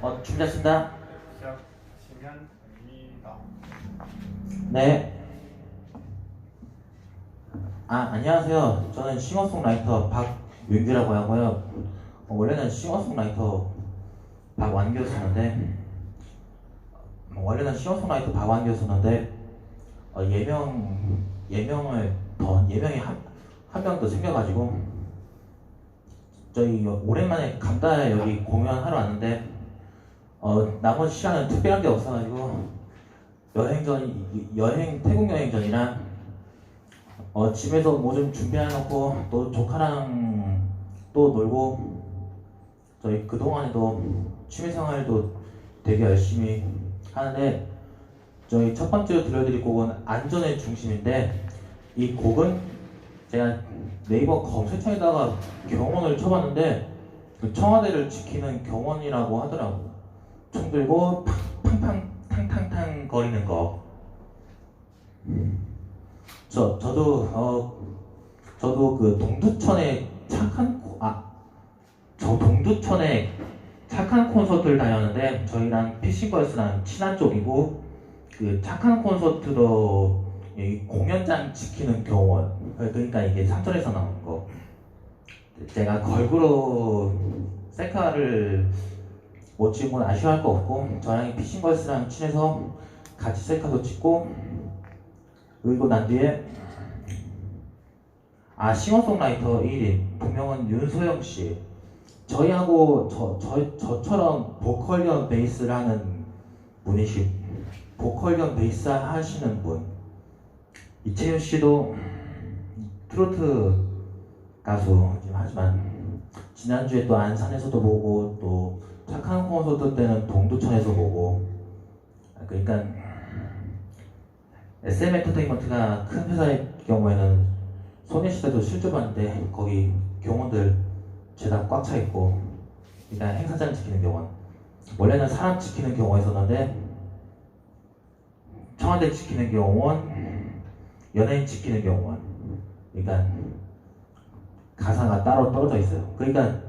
어, 준비됐습니다. 시작하시면 됩니다. 네. 아, 안녕하세요. 저는 싱어송라이터 박윤규라고 하고요. 어, 원래는 싱어송라이터 박완규였었는데, 어, 원래는 싱어송라이터 박완규였었는데, 어, 예명, 예명을 더, 예명이 한, 한 명 더 생겨가지고, 저희 오랜만에 감다 여기 공연하러 왔는데, 어, 남은 시간은 특별한 게 없어가지고, 여행 전 여행 태국 여행 전이랑 어, 집에서 뭐 좀 준비해놓고 또 조카랑 또 놀고 저희 그 동안에도 취미생활도 되게 열심히 하는데 저희 첫 번째로 들려드릴 곡은 안전의 중심인데 이 곡은 제가 네이버 검색창에다가 경원을 쳐봤는데 그 청와대를 지키는 경원이라고 하더라고 총 들고 팡팡 탕탕탕 거리는 거. 저 저도 어 저도 그 동두천에 착한 코- 아저 동두천에 착한 콘서트를 다녔는데 저희랑 피싱걸스랑 친한 쪽이고 그 착한 콘서트도 이 공연장 지키는 경원 그러니까 이게 삼천에서 나온 거 제가 걸그룹 셀카를 못 찍은 건 아쉬워할 거 없고 저랑 피싱걸스랑 친해서 같이 셀카도 찍고 그리고 난 뒤에 아 싱어송라이터 1위 분명은 윤소영 씨. 저희하고 저, 저, 저처럼 보컬 겸 베이스를 하는 분이시 보컬 겸 베이스 하시는 분. 이채윤 씨도 트로트 가수지만 하지만 지난주에 또 안산에서도 보고 또 착한 콘서트 때는 동두천에서 보고 아, 그러니까 SM 엔터테인먼트가 큰 회사의 경우에는 소녀시대도 실적봤는데 거기 경원들 죄다 꽉 차 있고 일단 행사장 지키는 경원 원래는 사람 지키는 경우였었는데 청와대 지키는 경원 연예인 지키는 경원 그러니까 가사가 따로 떨어져 있어요. 그러니까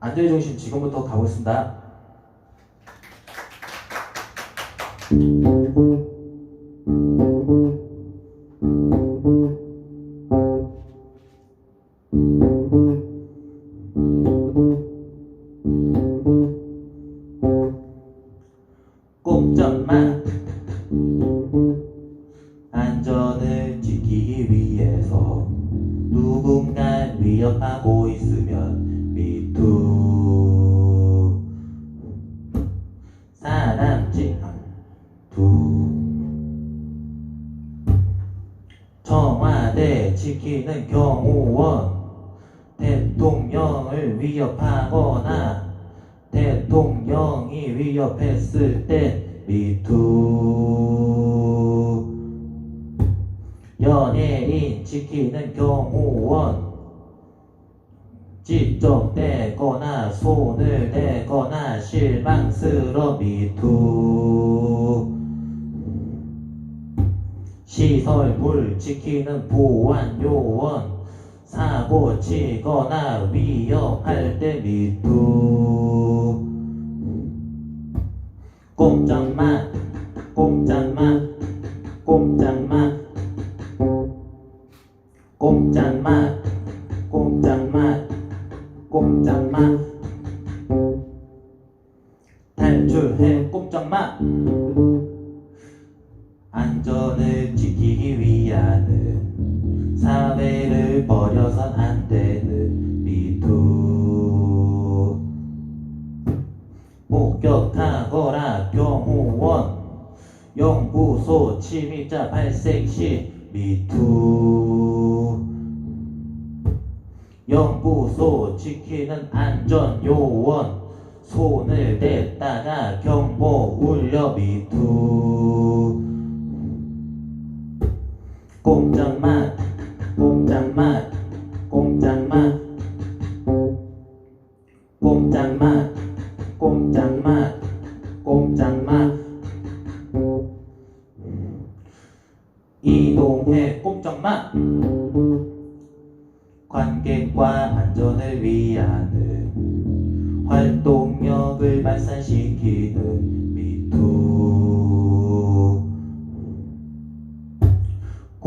안전의 중심 지금부터 가보겠습니다. 지키는 경호원 대통령을 위협하거나 대통령이 위협했을 때 미투. 연예인 지키는 경호원 직접 대거나 손을 대거나 실망스러 미투 시설 물 지키는 보안 요원 사고 치거나 위협할 때 미투. 꼼짝마 꼼짝마 꼼짝 목격하거나 경호원 연구소 침입자 발생 시 미투. 연구소 지키는 안전요원 손을 댔다가 경보 울려 미투. 꼼짝마 꼼짝마 꼼짝마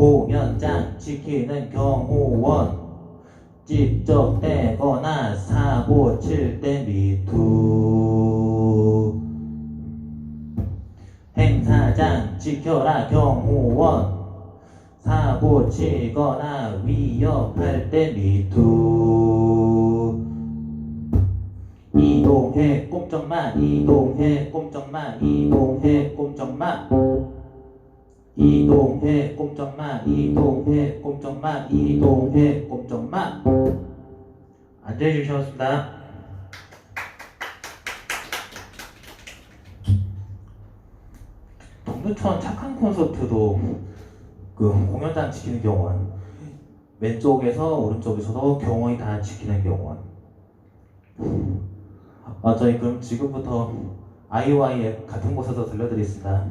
공연장 지키는 경호원 직접 떼거나 사고 칠 때 미투. 행사장 지켜라 경호원 사고 치거나 위협할 때 미투. 이동해 꼼짝마 이동해 꼼짝마 이동해 꼼짝마 이동해 꼼짝마. 이동해 꼼짝마. 이동해 꼼짝마. 앉아주셨습니다. 동두천 착한 콘서트도 그 공연장 지키는 경우는 왼쪽에서 오른쪽에서도 경호원이 다 지키는 경우는 아 저희 그럼 지금부터 아이오아이의 같은 곳에서 들려드리겠습니다.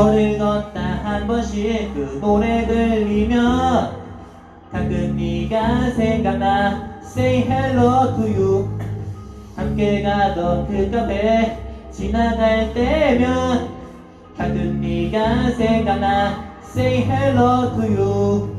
거리 걷다 한 번씩 그 노래 들리면 가끔 네가 생각나. Say hello to you. 함께 가던 그 카페 지나갈 때면 가끔 네가 생각나. Say hello to you.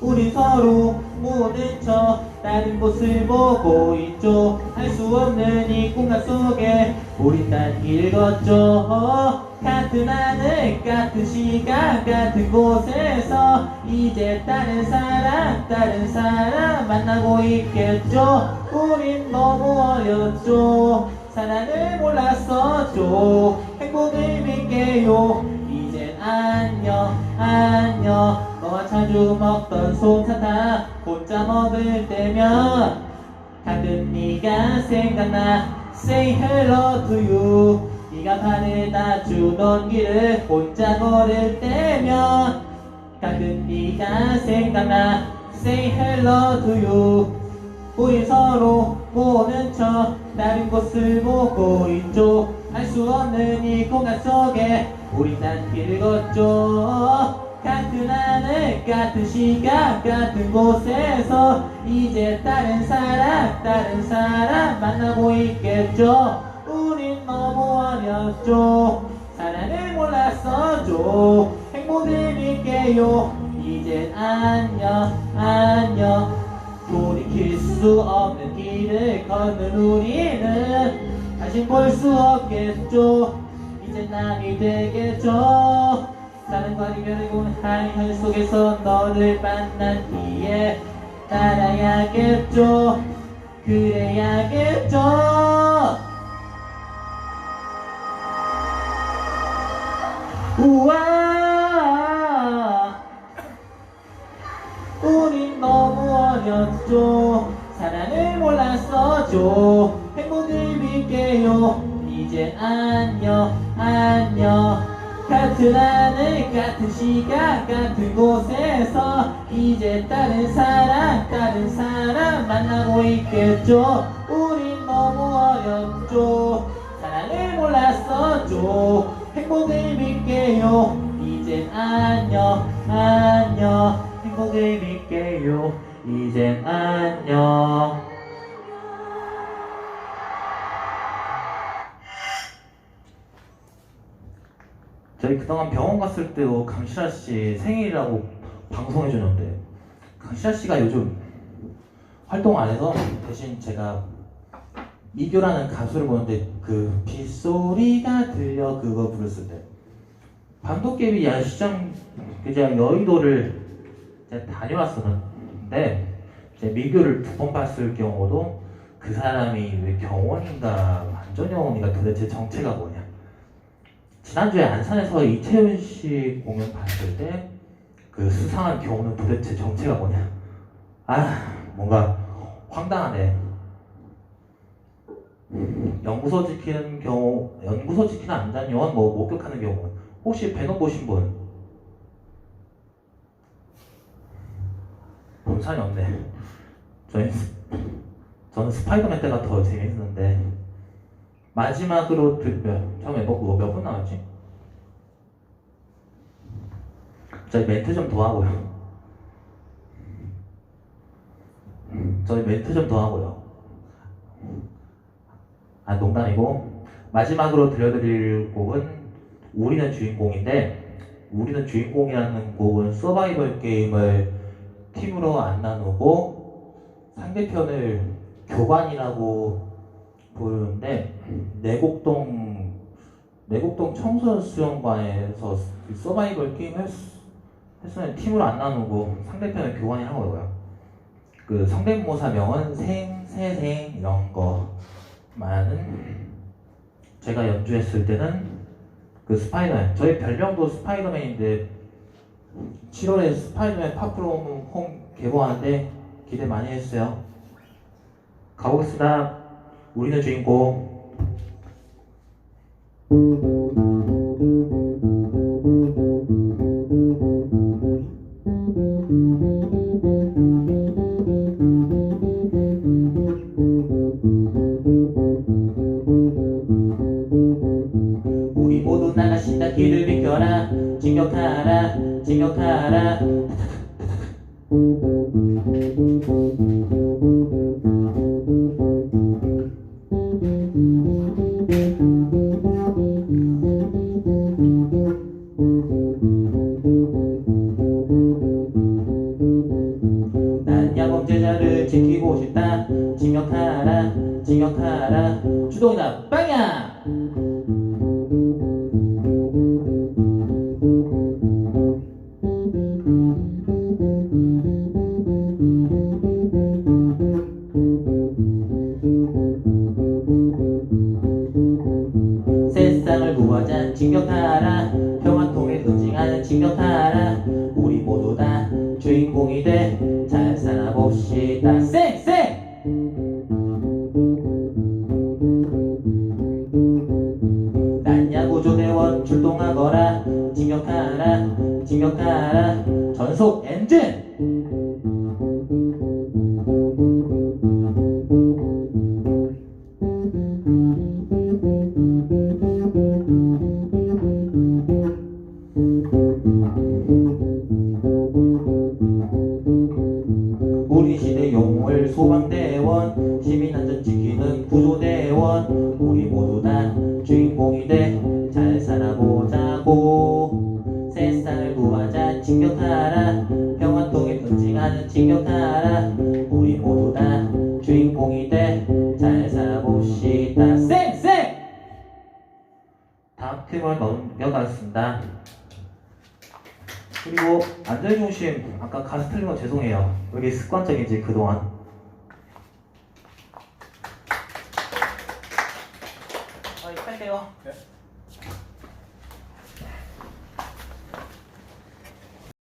우리 서로 모른 척 다른 곳을 보고 있죠. 할 수 없는 이 공간 속에 우린 단길 걷죠. 같은 하늘 같은 시간 같은 곳에서 이제 다른 사람 다른 사람 만나고 있겠죠. 우린 너무 어렸죠. 사랑을 몰랐었죠. 행복을 믿게요. 이젠 안녕 안녕 자주 먹던 솜사탕 혼자 먹을 때면 가끔 네가 생각나 Say hello to you. 네가 바래다 주던 길을 혼자 걸을 때면 가끔 네가 생각나 Say hello to you. 우리 서로 모른 척 다른 곳을 보고 있죠. 알 수 없는 이 공간 속에 우리 단 길을 걷죠 같은 하늘 같은 시간 같은 곳에서 이제 다른 사람 다른 사람 만나고 있겠죠. 우린 너무 어렸죠 사랑을 몰랐었죠 행복을 믿게요. 이젠 안녕 안녕. 돌이킬 수 없는 길을 걷는 우리는 다시 볼 수 없겠죠. 이제 남이 되겠죠 사랑과 이별을 하늘 속에서 너를 만난 뒤에 따라야겠죠. 그래야겠죠 만나고 있겠죠? 우린 너무 어렸죠? 사랑을 몰랐었죠? 행복을 빌게요. 이젠 안녕 안녕. 행복을 빌게요. 이젠 안녕. 저희 그동안 병원 갔을 때도 강신아 씨 생일이라고 방송해 주는데 강신아 씨가 요즘 활동 안 해서 대신 제가 미교라는 가수를 보는데 그 빗소리가 들려 그거 부르을 때. 밤도깨비 야시장 그냥 여의도를 다녀왔었는데 제 미교를 두 번 봤을 경우도 그 사람이 왜 경원인가 완전영혼인가 도대체 정체가 뭐냐. 지난주에 안산에서 이채윤 씨 공연 봤을 때 그 수상한 경우는 도대체 정체가 뭐냐. 아 뭔가 황당하네. 연구소 지키는 경우, 연구소 지키는 안전 요원 뭐 목격하는 경우. 혹시 배너 보신 분? 본 사람이 없네. 저희 저는 스파이더맨 때가 더 재밌는데 마지막으로 들, 몇, 처음에 뭐, 몇분 나왔지? 저희 멘트 좀 더 하고요. 저희 멘트 좀 더 하고요. 아, 농담이고. 마지막으로 들려드릴 곡은 우리는 주인공인데, 우리는 주인공이라는 곡은 서바이벌 게임을 팀으로 안 나누고, 상대편을 교관이라고 부르는데, 내곡동, 내곡동 청소수영관에서 그 서바이벌 게임 했, 했으면 팀으로 안 나누고 상대편을 교관이라고 하고요. 그 성대모사명은 생, 세생 이런 거만은 제가 연주했을 때는 그 스파이더맨 저희 별명도 스파이더맨인데 7월에 스파이더맨 파프롬 홈 개봉하는데 기대 많이 했어요. 가보겠습니다. 우리는 주인공. 나가신다. 길을 비켜라. 진격하라. 진격하라. 난 야범죄자를 지키고 싶다. 진격하라. 진격하라. 주동이다. 빵야 Chica para 공이 돼잘 살아봅시다. 쌩쌩 다음 팀을 넘겨가겠습니다. 그리고 안전중심 아까 가스 틀린 거 죄송해요. 왜 이게 습관적인지 그동안. 아 이거 할게요. 네.